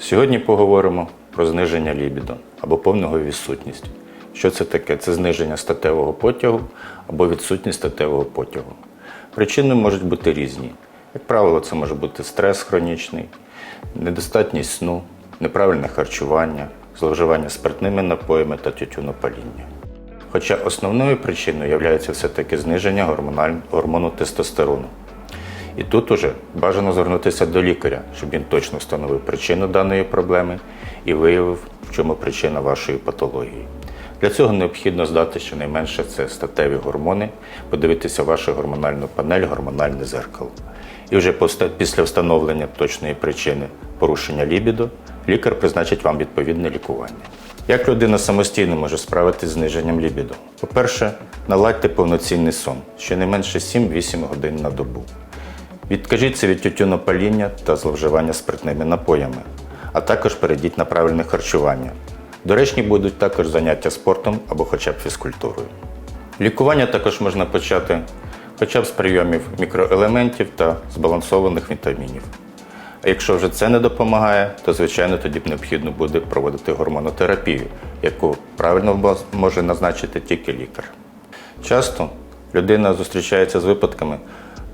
Сьогодні поговоримо про зниження лібідо або повного відсутність. Що це таке? Це зниження статевого потягу або відсутність статевого потягу. Причини можуть бути різні. Як правило, це може бути стрес хронічний, недостатність сну, неправильне харчування, зловживання спиртними напоями та тютюнопаління. Хоча основною причиною є все-таки зниження гормону тестостерону. І тут уже бажано звернутися до лікаря, щоб він точно встановив причину даної проблеми і виявив, в чому причина вашої патології. Для цього необхідно здати щонайменше це статеві гормони, подивитися вашу гормональну панель, гормональне зеркало. І вже після встановлення точної причини порушення лібідо, лікар призначить вам відповідне лікування. Як людина самостійно може справитися з зниженням лібідо? По-перше, наладьте повноцінний сон, щонайменше 7-8 годин на добу. Відкажіться від тютюнопаління та зловживання спиртними напоями, а також перейдіть на правильне харчування. Доречні будуть також заняття спортом або хоча б фізкультурою. Лікування також можна почати хоча б з прийомів мікроелементів та збалансованих вітамінів. А якщо вже це не допомагає, то звичайно тоді необхідно буде проводити гормонотерапію, яку правильно може назначити тільки лікар. Часто людина зустрічається з випадками,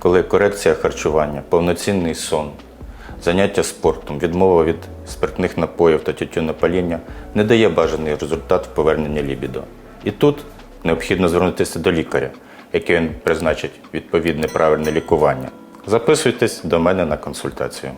коли корекція харчування, повноцінний сон, заняття спортом, відмова від спиртних напоїв та тютюнопаління не дає бажаний результат в поверненні лібідо. І тут необхідно звернутися до лікаря, який він призначить відповідне правильне лікування. Записуйтесь до мене на консультацію.